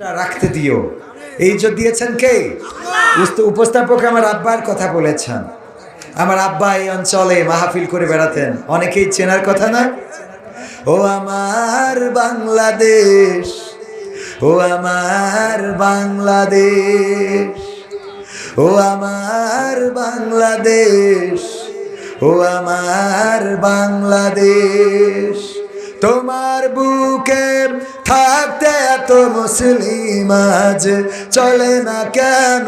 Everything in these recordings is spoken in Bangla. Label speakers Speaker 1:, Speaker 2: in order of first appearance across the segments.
Speaker 1: রাখতে দিও। এই যে দিয়েছেন কে? উপস্থাপক আমার আব্বার কথা বলেছেন। আমার আব্বা এই অঞ্চলে মাহফিল করে বেড়াতেন। অনেকেই চেনার কথা না? ও আমার বাংলাদেশ, ও আমার বাংলাদেশ, ও আমার বাংলাদেশ, ও আমার বাংলাদেশ। তোমার বুকে থাকতে এত মুসলিম আজ চলে না কেন?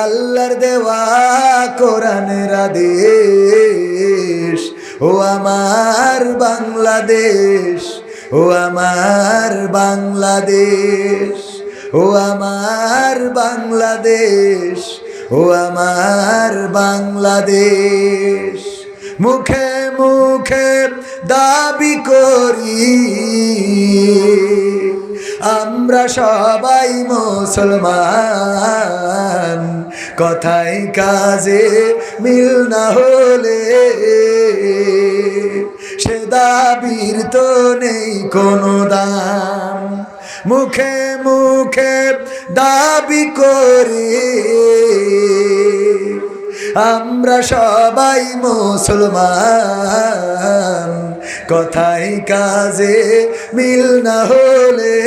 Speaker 1: আল্লাহর দেওয়া কোরআনের আদেশ, ও আমার বাংলাদেশ, ও আমার বাংলাদেশ, ও আমার বাংলাদেশ, ও আমার বাংলাদেশ। মুখে মুখে দাবি করি। আমরা সবাই মুসলমান কথাই কাজে মিল না হলে সে দাবির তো নেই কোনো দাম। মুখে মুখে দাবি করি। আমরা সবাই মুসলমান। কথাই কাজে মিল না হলে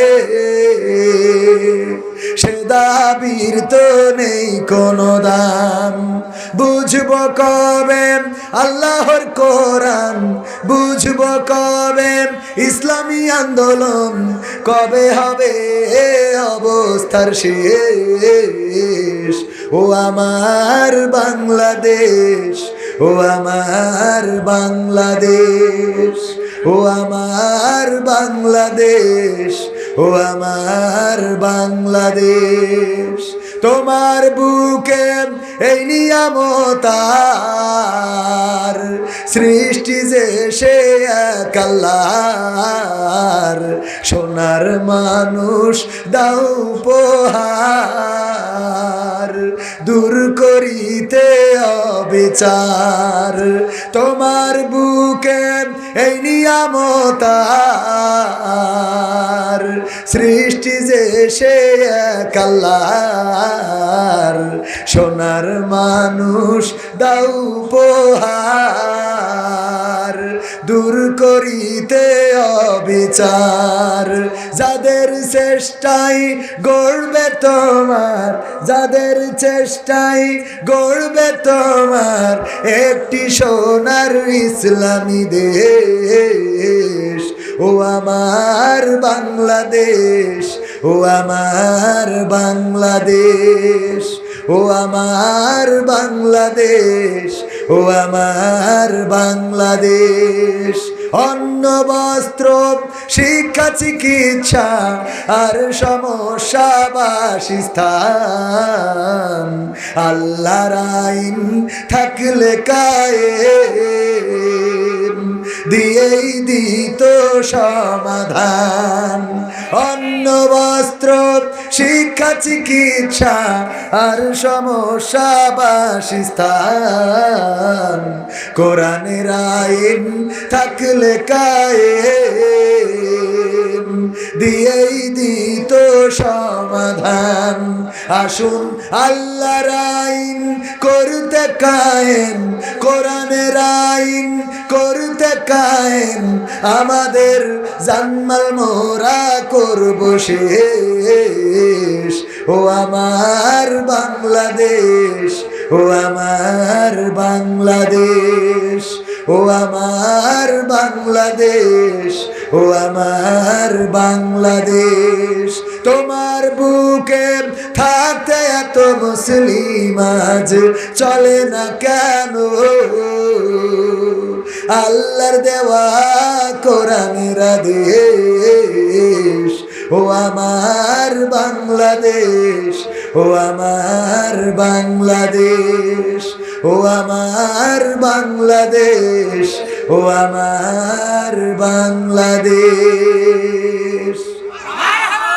Speaker 1: সে দাবির তো নেই কোনো দাম। বুঝব কবে আল্লাহর কোরআন? বুঝব কবে ইসলামী আন্দোলন? কবে হবে অবস্থার শেষ? ও আমার বাংলাদেশ ও আমার বাংলাদেশ ও আমার বাংলাদেশ ও আমার বাংলাদেশ। তোমার বুকে এই নিয়ামতার সৃষ্টি যে সে এক আল্লাহর। সোনার মানুষ দাও উপহার। দূর করিতে অবিচার। তোমার বুকে এই নিয়ামতার সৃষ্টি যে সে আল্লাহর সোনার মানুষ দাও উপহার। দূর করিতে অবিচার। যাদের চেষ্টাই গড়বে তোমার, যাদের চেষ্টাই গড়বে তোমার, একটি সোনার ইসলামী দেশ। ও আমার বাংলাদেশ, ও আমার বাংলাদেশ, ও আমার বাংলাদেশ, ও আমার বাংলাদেশ। অন্ন, বস্ত্র, শিক্ষা, চিকিৎসা, আর সমস্যা বাসস্থান আল্লাহর আইন থাকলে কায়ে দিয়েই দিত সমাধান। অন্ন, বস্ত্র, শিক্ষা, চিকিৎসা আর সমস্যা বাসস্থান। কোরআনের আইন থাকলে কায়ে দিয়েই দিত সমাধান। আসুন, আল্লাহর আইন করতে কায়েম, কোরআনের আইন করতে কায়েম, আমাদের জানমাল মোরা করব শেষ। ও আমার বাংলাদেশ, ও আমার বাংলাদেশ, ও আমার বাংলাদেশ ও আমার বাংলাদেশ, তোমার বুকে থাকতে এত মুসলিম আজ চলে না কেন? আল্লাহর দেওয়া কোরআনের আদেশ, ও আমার বাংলাদেশ ও আমার বাংলাদেশ ও আমার বাংলাদেশ ও আমার বাংলাদেশ।